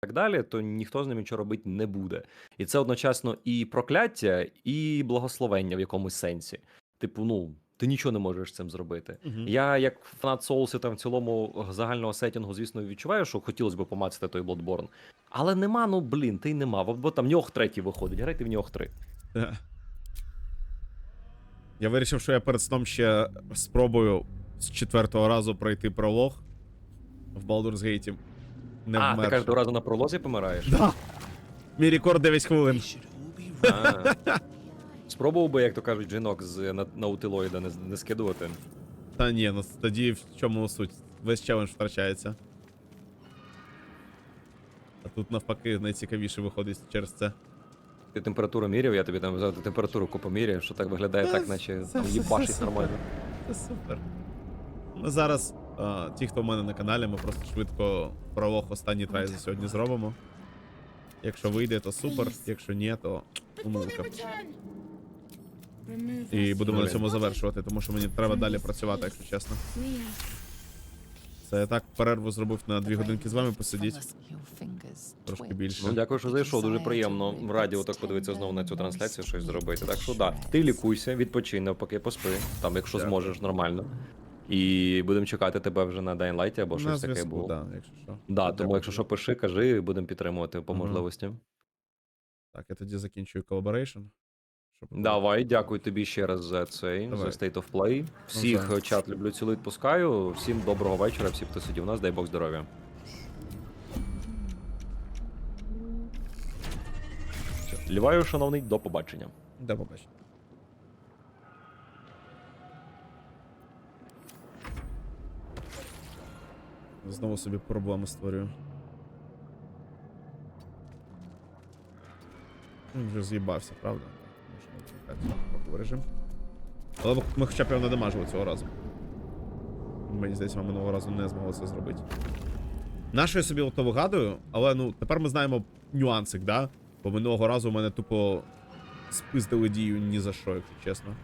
так далі, то ніхто з ним нічого робити не буде. І це одночасно і прокляття, і благословення в якомусь сенсі. Типу, ну, ти нічого не можеш з цим зробити. Мгм. Я, як фанат соусу там в цілому загального сетінгу, звісно, відчуваю, що хотілося б помацати той Bloodborne. Але нема, ну блін, ти й нема. Бо, там ньох третій виходить, грайте в ньох 3. Е. Я вирішив, що я перед сном ще спробую з четвертого разу пройти пролог в Baldur's Gate. Не А, ти вмерши. кажеш, разу на пролозі помираєш? Да. Мій рекорд 9 хвилин. А. Спробував би, як то кажуть, жінок з на- наутилоїда не, не скидувати. Та ні, ну тоді в чому суть? Весь челендж втрачається. А тут навпаки найцікавіше виходить через це. Ти температуру міряв, я тобі там взяв ти температуру купу міряв, що так виглядає Та так, наче це там все їбашить нормально. Це супер. Ми зараз, а, ті, хто в мене на каналі, ми просто швидко пролог останній трай за сьогодні зробимо. Якщо вийде, то супер. Якщо ні, то умилка. І будемо на цьому завершувати, тому що мені треба далі працювати, якщо чесно. Це я так перерву зробив на дві годинки з вами посидіти. Трошки більше. Ну, дякую, що зайшов. Дуже приємно. Раді отак подивитися знову на цю трансляцію, щось зробити. Так що да, ти лікуйся, відпочинь, навпаки, поспи, там, якщо зможеш нормально. І будемо чекати тебе вже на Dying Light або На щось таке було. да, якщо що. Да, тому якщо що, пиши, кажи, будемо підтримувати по можливості. Так, я тоді закінчую колаборейшн. щоб- Давай, дякую тобі ще раз за цей Давай. за State of Play. Всіх Навзаєм. чат люблю, цілий відпускаю. Всім доброго вечора, всі, хто сидів у нас, дай Бог здоров'я. Ліваю, шановний, до побачення. До побачення. Знову собі проблеми створюю. Він вже з'їбався, правда? Поки режим. Але ми хоча б його не дамажили цього разу. Мені здається, ми минулого разу не змогли це зробити. Нащо я собі ото вигадую, але ну тепер ми знаємо нюансик, да? Бо минулого разу мене тупо спиздили дію ні за що, якщо чесно.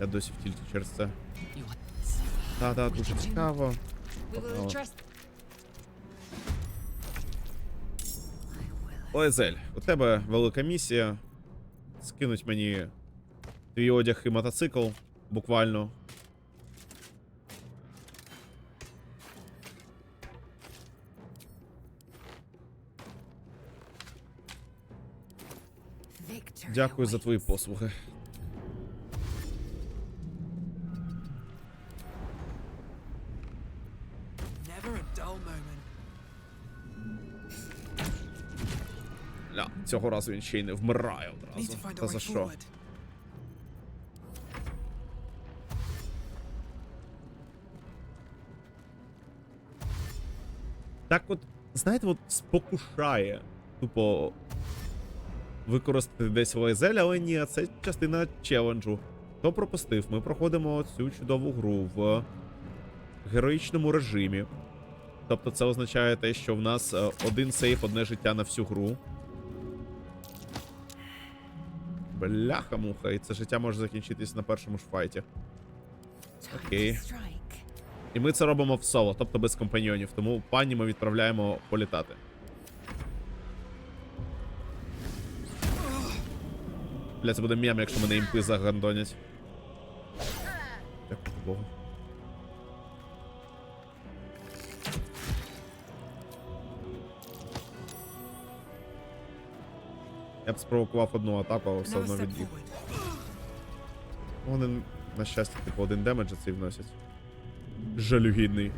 Я досі в тільті через це. Та-та, дуже цікаво. Погнали. Оезель, у тебе велика місія. Скинуть мені твій одяг і мотоцикл, буквально. Дякую за твої послуги. Цього разу він ще й не вмирає одразу. Та за що? Так от, знаєте, от спокушає, тупо використати десь ОСЛ, але ні, це частина челенджу. Хто пропустив? Ми проходимо цю чудову гру в героїчному режимі. Тобто це означає те, що в нас е, один сейф, одне життя на всю гру. Бляха-муха, і це життя може закінчитись на першому ж файті. Окей. І ми це робимо в соло, тобто без компаньйонів. Тому пані ми відправляємо політати. Бля, це буде мем, якщо мене імпи загандонять. Дякую Богу. Я б спровокував одну атаку, але все одно step відбіг. Вони, на щастя, типу, один демедж цей вносять. Жалюгідний.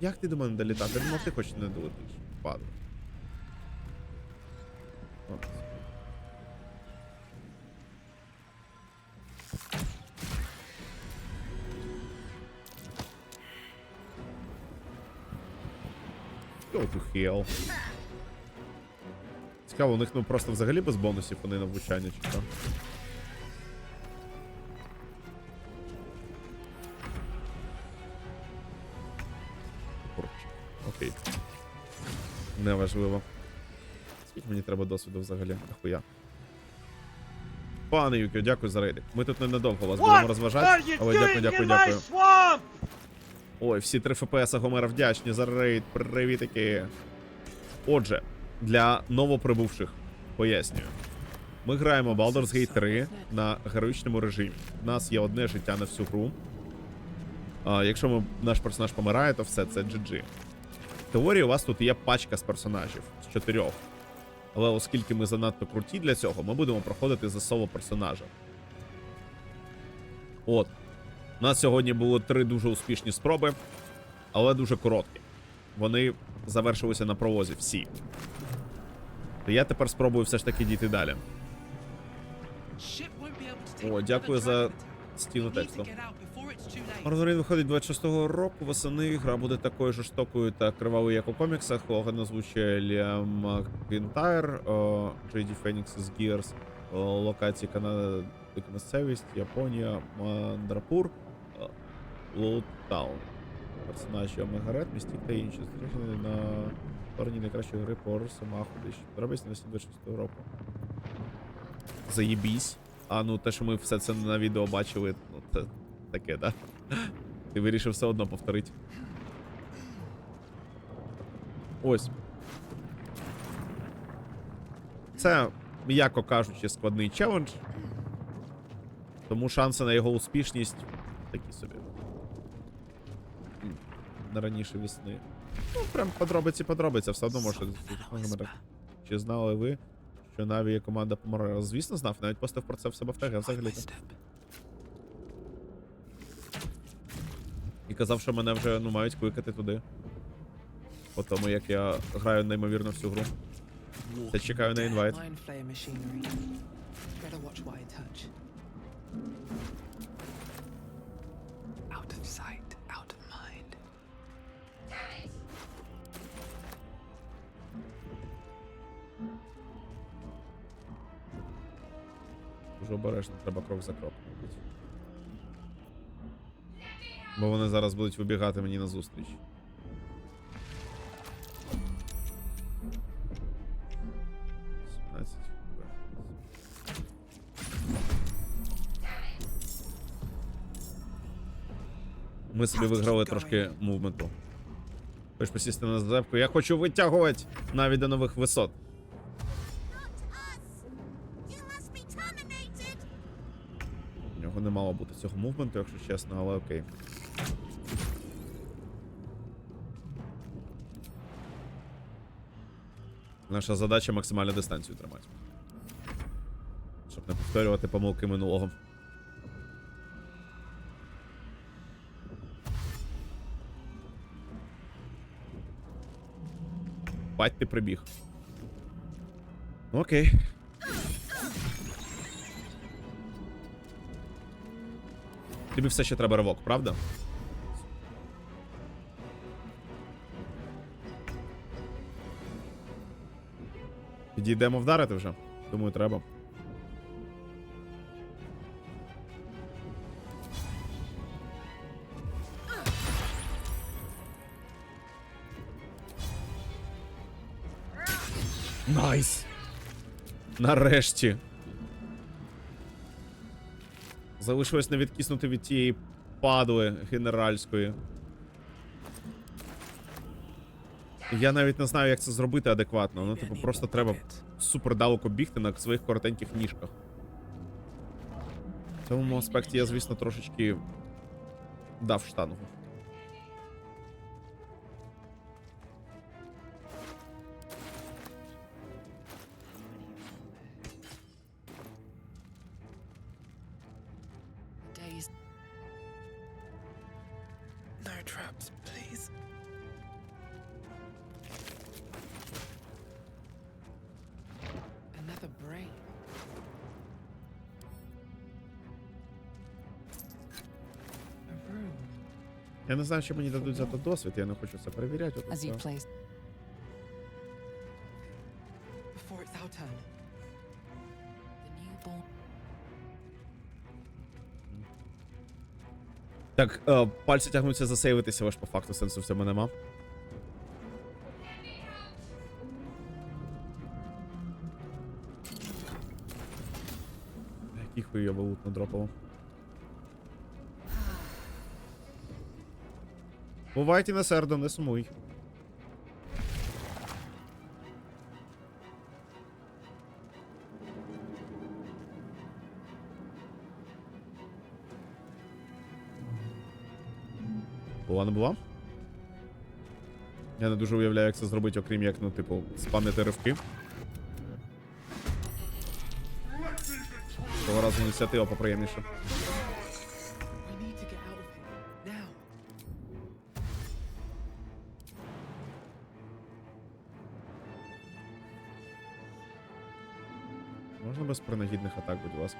Як ти до мене долітати? Я думав, ти хоч не долетиш. От. Go. Цікаво, у них ну просто взагалі без бонусів вони на влучання чи що? Окей. Неважливо. Скільки мені треба досвіду взагалі? Нахуя. Пане Юкіо, дякую за рейди. Ми тут ненадовго вас будемо розважати. Але дякую, дякую, дякую. Ой, всі 3 ФПС Гомера вдячні за рейд. Привітики. Отже, для новоприбувших пояснюю. Ми граємо Baldur's Gate 3 на героїчному режимі. У нас є одне життя на всю гру. А, якщо ми, наш персонаж помирає, то все це GG. В теорії у вас тут є пачка з персонажів з чотирьох. Але оскільки ми занадто круті для цього, ми будемо проходити за соло персонажа. От. У нас сьогодні було три дуже успішні спроби, але дуже короткі. Вони завершилися на провозі всі. То я тепер спробую все ж таки дійти далі. О, дякую за стіну тексту. Ордорін виходить 26-го року. Восени гра буде такою жорстокою та кривавою, як у коміксах. Логан озвучує Ліам Маквінтайр, Джейді Фенікс з Gears, локації Канада, місцевість, Японія, Мандрапур, Лоутаун. Персонажі Омегарет, Містік та інші. Зустрічені на стороні найкращої гри по Росомаху. Робись на 26-го року. Заєбісь. А ну те, що ми все це на відео бачили, ну це таке, да? Ти вирішив все одно повторити. Ось. Це, м'яко кажучи, складний челендж. Тому шанси на його успішність такі собі. На раніше весни. Ну, прям подробиці подробиці, все одно може. Чи знали ви, що Наві є команда помирає? Звісно, знав, навіть постав про це в себе в теги, взагалі. І казав, що мене вже ну, мають кликати туди. По тому, як я граю неймовірно всю гру. Та чекаю на інвайт. Обережно, треба крок за кроком. Бо вони зараз будуть вибігати мені на зустріч. Ми собі виграли трошки мувменту. Хочеш посісти на зазепку? Я хочу витягувати навіть до нових висот. Бути цього мувменту, якщо чесно, але окей. Наша задача максимальну дистанцію тримати. Щоб не повторювати помилки минулого. Бать ти прибіг. Окей. Тобі все ще треба ривок, правда? Підійдемо вдарити вже. Думаю, треба. Найс! Нарешті. Залишилось не відкиснути від тієї падли генеральської. Я навіть не знаю, як це зробити адекватно. Ну, типу, просто треба супер далеко бігти на своїх коротеньких ніжках. В цьому аспекті я, звісно, трошечки дав штангу. Я не знаю, що мені дадуть за то досвід, я не хочу це перевіряти. от це. Так, е, пальці тягнуться засейвитися, але ж по факту сенсу в цьому нема. Який хуйовий лут надропало. Бувайте на сердо, не сумуй. Була не була? Я не дуже уявляю, як це зробити, окрім як, ну, типу, спамити ривки. Того разу ініціатива поприємніша. Принагідних атак, будь ласка.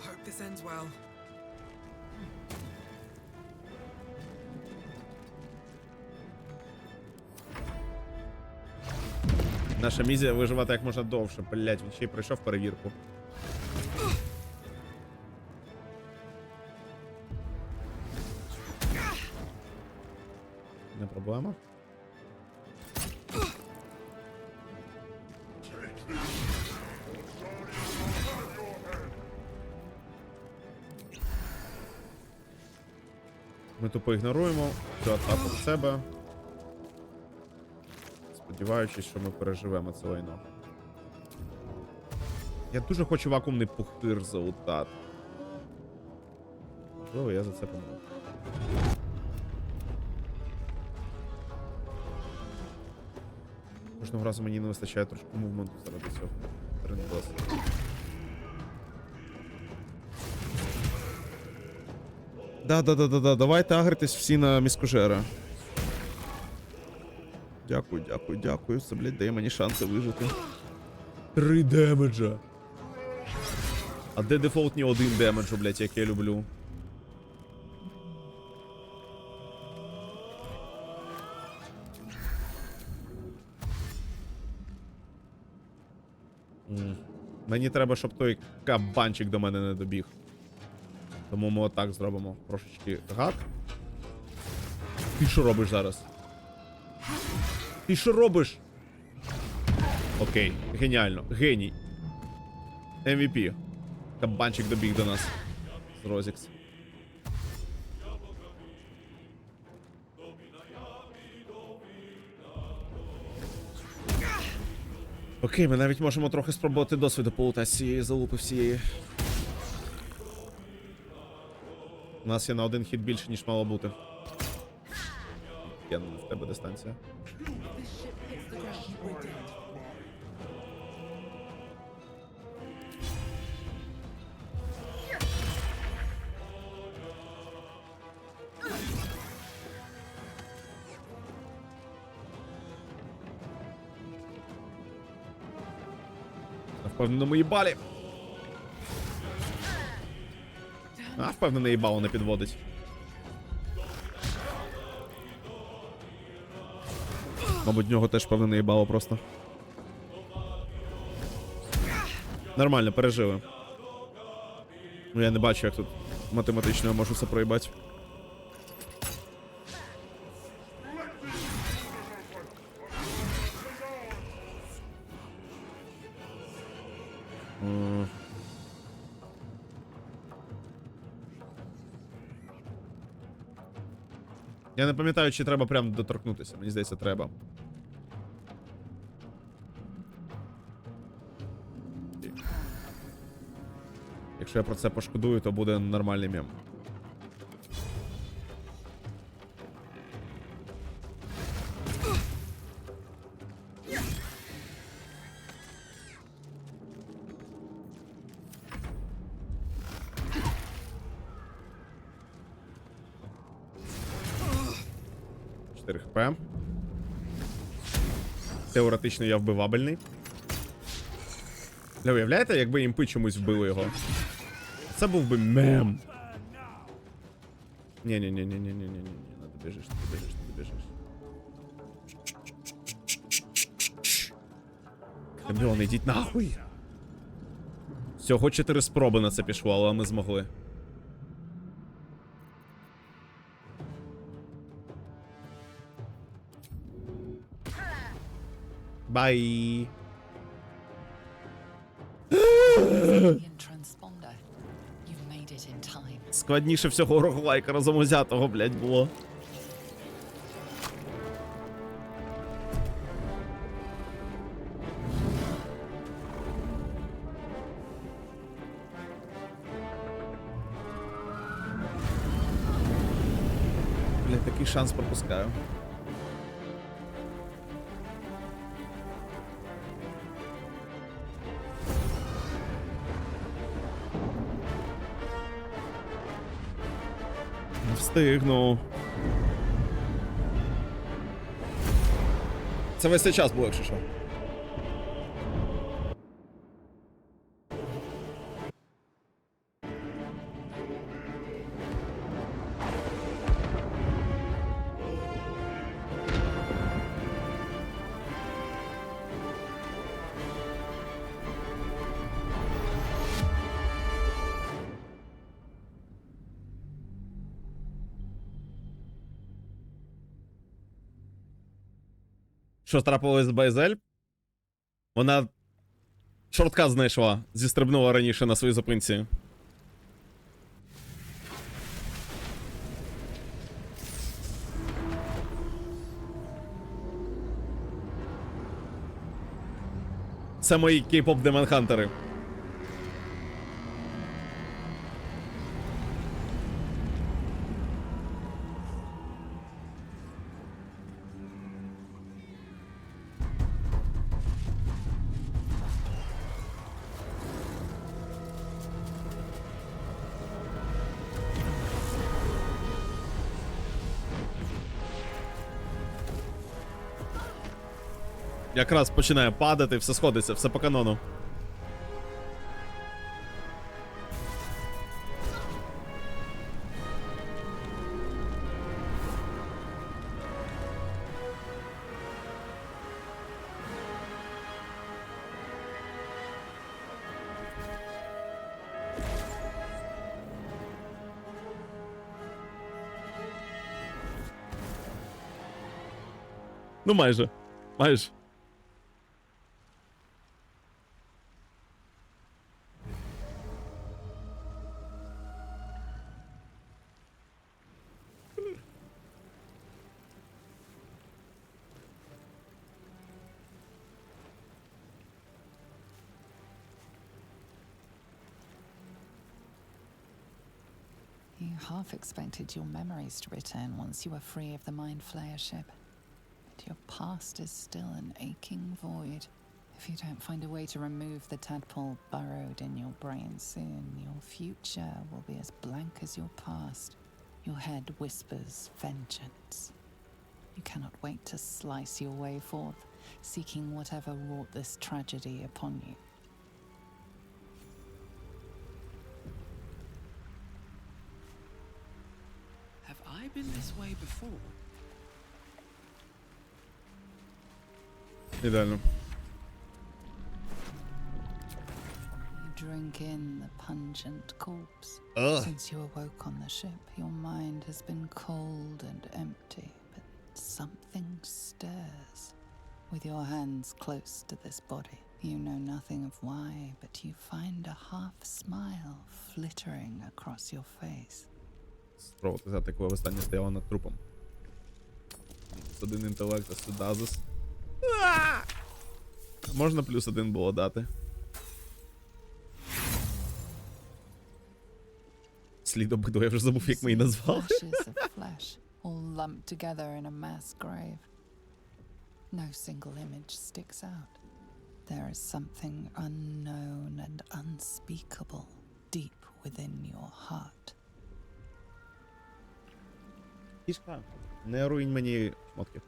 Hope this ends well. Наша місія виживати як можна довше. Блять, він ще й пройшов перевірку. Тупо цю атаку в себе. Сподіваючись, що ми переживемо це лайно. Я дуже хочу вакуумний пухир залутати. Можливо, я за це помилку. Кожного разу мені не вистачає трошки мувменту заради цього. Трендос. Да, да, да, да, да. Давайте агритись всі на міскожера. Дякую, дякую, дякую. Це, блядь, дає мені шанси вижити. Три демеджа. А де дефолтні один демеджу, блядь, як я люблю. Мені треба, щоб той кабанчик до мене не добіг. Тому ми отак зробимо. Трошечки гак. Ти що робиш зараз? Ти що робиш? Окей, геніально. Геній. MVP. Кабанчик добіг до нас. З Розікс. Окей, ми навіть можемо трохи спробувати досвіду полутати з цієї залупи всієї. У нас є на один хід більше, ніж мало бути. Я в тебе дистанція. If this ship впевнене їбало не підводить. Мабуть, в нього теж впевнений їбало просто. Нормально, пережили. Ну я не бачу, як тут математично я можу це проїбати. Пам'ятаю, чи треба прям доторкнутися. Мені здається, треба. Якщо я про це пошкодую, то буде нормальний мем. Чотири хп. Теоретично я вбивабельний. Не уявляєте, якби імпи чомусь вбили його? Це був би мем. ні ні ні ні ні ні ні ні ні ти біжиш, ти біжиш, ти біжиш. Кам'йон, ідіть нахуй. Всього чотири спроби на це пішло, але ми змогли. Bye. Складніше всього роглайка разом узятого, блядь, було. Блядь, такий шанс пропускаю. Встигну. Це весь цей час було, якщо що. Що трапилось з Байзель? Вона шортка знайшла, зістрибнула раніше на своїй зупинці. Це мої кей-поп демонхантери. Якраз починає падати, все сходиться, все по канону. Ну майже. Майже. Half expected your memories to return once you were free of the Mind Flayer ship. But your past is still an aching void. If you don't find a way to remove the tadpole burrowed in your brain soon, your future will be as blank as your past. Your head whispers vengeance. You cannot wait to slice your way forth, seeking whatever wrought this tragedy upon you. this way before? Ідеально. You drink in the pungent corpse. Ugh. Since you awoke on the ship, your mind has been cold and empty, but something stirs. With your hands close to this body, you know nothing of why, but you find a half smile flittering across your face. Спробувати взяти, коли востаннє стояла над трупом. Мінус один інтелект, а судазис. Можна плюс один було дати. Слід обиду, я вже забув, як ми її назвали. No single image sticks out. There is something unknown and unspeakable deep within your heart. Кішка, не руїнь мені шмотки.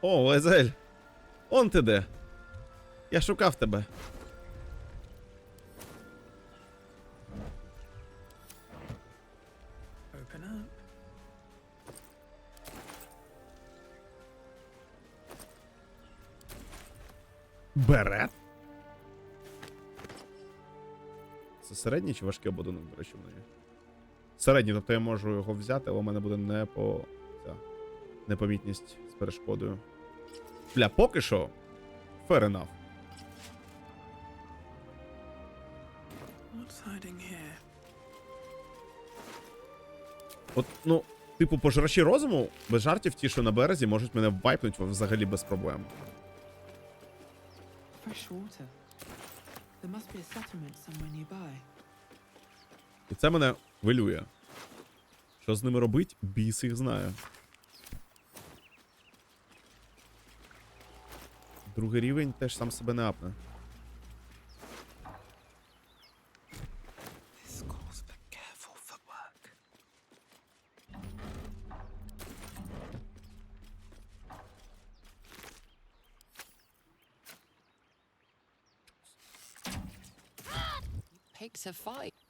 О, Лезель! Он ти де? Я шукав тебе. Берет? Середній чи важкий ободунок, до речі, в неї? Середній, тобто я можу його взяти, але у мене буде не по. Ця, непомітність з перешкодою. Бля, поки що. Fair enough. What's hiding here? От, ну, типу, пожирачі розуму, без жартів ті, що на березі, можуть мене вайпнуть взагалі без проблем. Fresh water. There must be a settlement somewhere nearby. І це мене хвилює. Що з ними робить, біс їх знає. Другий рівень теж сам себе не апне. A fight.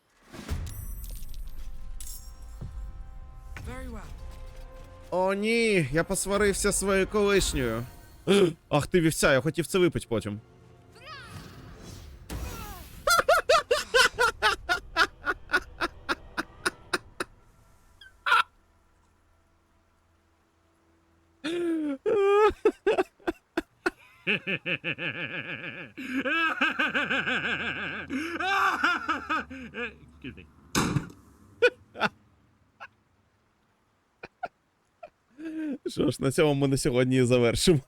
О, ні, я посварився своєю колишньою. Ах ти вівця, я хотів це випити потім. Excuse me. Що ж, на цьому ми на сьогодні завершимо.